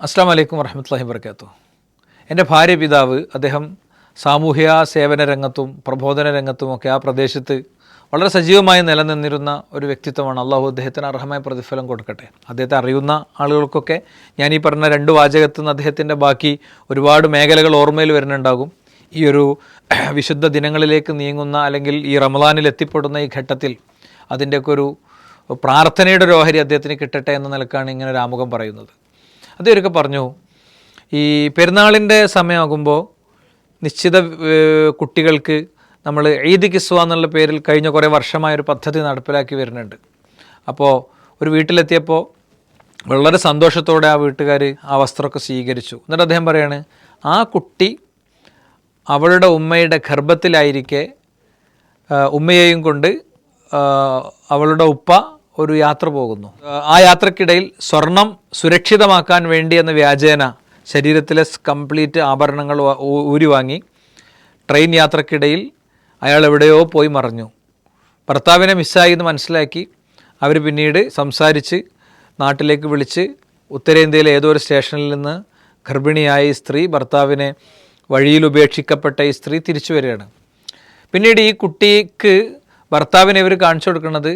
അസ്സാം വലൈക്കും വർഹമത്തല്ലാഹി വർക്കാത്തു എന്റെ ഭാര്യ പിതാവ് അദ്ദേഹം സാമൂഹ്യ സേവന രംഗത്തും പ്രബോധന രംഗത്തും ഒക്കെ ആ പ്രദേശത്ത് വളരെ സജീവമായി നിലനിന്നിരുന്ന ഒരു വ്യക്തിത്വമാണ് അള്ളാഹു. അദ്ദേഹത്തിന് അർഹമായ പ്രതിഫലം കൊടുക്കട്ടെ. അദ്ദേഹത്തെ അറിയുന്ന ആളുകൾക്കൊക്കെ ഞാൻ ഈ പറഞ്ഞ രണ്ട് വാചകത്തിൽ നിന്ന് അദ്ദേഹത്തിന്റെ ബാക്കി ഒരുപാട് മേഖലകൾ ഓർമ്മയിൽ വരുന്നുണ്ടാകും. ഈ ഒരു വിശുദ്ധ ദിനങ്ങളിലേക്ക് നീങ്ങുന്ന അല്ലെങ്കിൽ ഈ റമദാനിൽ എത്തിപ്പെടുന്ന ഈ ഘട്ടത്തിൽ അതിന്റെയൊക്കെ ഒരു പ്രാർത്ഥനയുടെ ഒരു ഓഹരി അദ്ദേഹത്തിന് കിട്ടട്ടെ എന്ന നിലക്കാണ് ഇങ്ങനെ ഒരു ആമുഖം പറയുന്നത്. അദ്ദേഹമൊക്കെ പറഞ്ഞു ഈ പെരുന്നാളിന്റെ സമയമാകുമ്പോൾ നിശ്ചിത കുട്ടികൾക്ക് നമ്മൾ ഈദ് കിസ്വ എന്നുള്ള പേരിൽ കഴിഞ്ഞ കുറേ വർഷമായ ഒരു പദ്ധതി നടപ്പിലാക്കി വരുന്നുണ്ട്. അപ്പോൾ ഒരു വീട്ടിലെത്തിയപ്പോൾ വളരെ സന്തോഷത്തോടെ ആ വീട്ടുകാർ ആ വസ്ത്രമൊക്കെ സ്വീകരിച്ചു. എന്നിട്ട് അദ്ദേഹം പറയാണ് ആ കുട്ടി അവളുടെ ഉമ്മയുടെ ഗർഭത്തിലായിരിക്കെ ഉമ്മയെയും കൊണ്ട് അവളുടെ ഉപ്പ ഒരു യാത്ര പോകുന്നു. ആ, യാത്രക്കിടയിൽ സ്വർണം സുരക്ഷിതമാക്കാൻ വേണ്ടി എന്ന വ്യാജേന ശരീരത്തിലെ കംപ്ലീറ്റ് ആഭരണങ്ങൾ ഊരി വാങ്ങി ട്രെയിൻ യാത്രക്കിടയിൽ അയാൾ എവിടെയോ പോയി മറഞ്ഞു. ഭർത്താവിനെ മിസ്സായി എന്ന് മനസ്സിലാക്കി അവർ പിന്നീട് സംസാരിച്ച് നാട്ടിലേക്ക് വിളിച്ച് ഉത്തരേന്ത്യയിലെ ഏതോ ഒരു സ്റ്റേഷനിൽ നിന്ന് ഗർഭിണിയായ ഈ സ്ത്രീ ഭർത്താവിനെ വഴിയിൽ ഉപേക്ഷിക്കപ്പെട്ട ഈ സ്ത്രീ തിരിച്ചു വരികയാണ്. പിന്നീട് ഈ കുട്ടിക്ക് ഭർത്താവിനെ ഇവർ കാണിച്ചു കൊടുക്കുന്നത്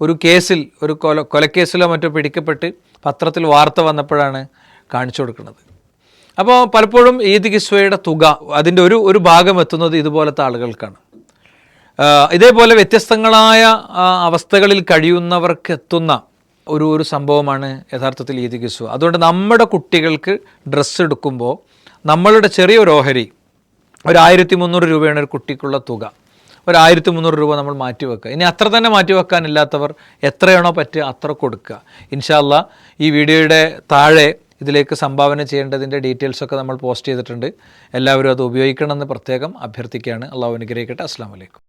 ഒരു കേസിൽ ഒരു കൊല കൊലക്കേസിലോ മറ്റോ പിടിക്കപ്പെട്ട് പത്രത്തിൽ വാർത്ത വന്നപ്പോഴാണ് കാണിച്ചു കൊടുക്കുന്നത്. അപ്പോൾ പലപ്പോഴും ഈദ് കിസ്വയുടെ തുക അതിന്റെ ഒരു ഒരു ഭാഗം എത്തുന്നത് ഇതുപോലത്തെ ആളുകൾക്കാണ്. ഇതേപോലെ വ്യത്യസ്തങ്ങളായ അവസ്ഥകളിൽ കഴിയുന്നവർക്ക് എത്തുന്ന ഒരു ഒരു സംഭവമാണ് യഥാർത്ഥത്തിൽ ഈദ് കിസ്വ അതുകൊണ്ട് നമ്മുടെ കുട്ടികൾക്ക് ഡ്രസ്സ് എടുക്കുമ്പോൾ നമ്മളുടെ ചെറിയൊരു ഓഹരി ഒരു ആയിരത്തി മുന്നൂറ് രൂപയാണ് ഒരു കുട്ടിക്കുള്ള തുക. ഒരു ആയിരത്തി മുന്നൂറ് രൂപ നമ്മൾ മാറ്റി വെക്കുക ഇനി അത്ര തന്നെ മാറ്റി വെക്കാനില്ലാത്തവർ എത്രയാണോ പറ്റുക അത്ര കൊടുക്കുക. ഇൻഷാല്ല ഈ വീഡിയോയുടെ താഴെ ഇതിലേക്ക് സംഭാവന ചെയ്യേണ്ടതിന്റെ ഡീറ്റെയിൽസൊക്കെ നമ്മൾ പോസ്റ്റ് ചെയ്തിട്ടുണ്ട്. എല്ലാവരും അത് ഉപയോഗിക്കണമെന്ന് പ്രത്യേകം അഭ്യർത്ഥിക്കുകയാണ്. അള്ളാഹു അനുഗ്രഹിക്കട്ടെ. അസ്സാം വലൈക്കും